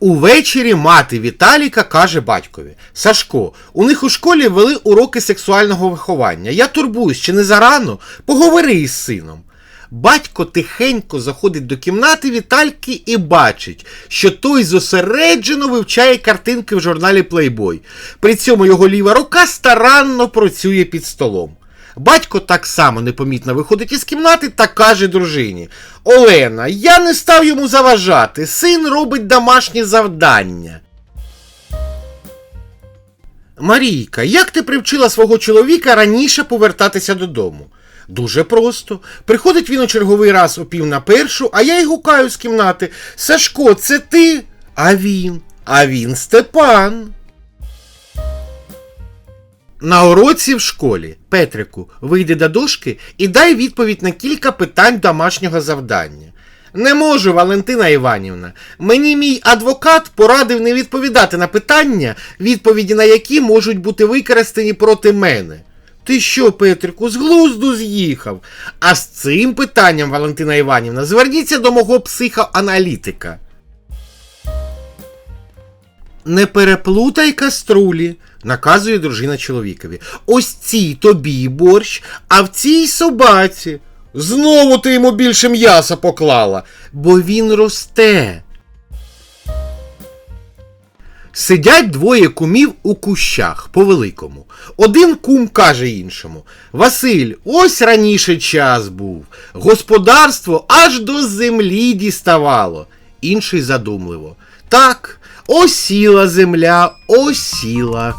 Увечері мати Віталіка каже батькові: Сашко, у них у школі вели уроки сексуального виховання. Я турбуюсь, чи не зарано? Поговори із сином. Батько тихенько заходить до кімнати Вітальки і бачить, що той зосереджено вивчає картинки в журналі Playboy. При цьому його ліва рука старанно працює під столом. Батько так само непомітно виходить із кімнати та каже дружині: Олена, я не став йому заважати. Син робить домашні завдання. Марійка, як ти привчила свого чоловіка раніше повертатися додому? Дуже просто. Приходить він у черговий раз о пів на першу, а я й гукаю з кімнати. Сашко, це ти? А він? А він Степан. На уроці в школі Петрику вийди до дошки і дай відповідь на кілька питань домашнього завдання. Не можу, Валентина Іванівна. Мені мій адвокат порадив не відповідати на питання, відповіді на які можуть бути використані проти мене. Ти що, Петрику, з глузду з'їхав? А з цим питанням, Валентина Іванівна, зверніться до мого психоаналітика. Не переплутай каструлі, наказує дружина чоловікові. Ось цій тобі борщ, а в цій собаці. Знову ти йому більше м'яса поклала, бо він росте. Сидять двоє кумів у кущах по великому. Один кум каже іншому: Василь, ось раніше час був. Господарство аж до землі діставало. Інший задумливо. Так, осіла земля, осіла.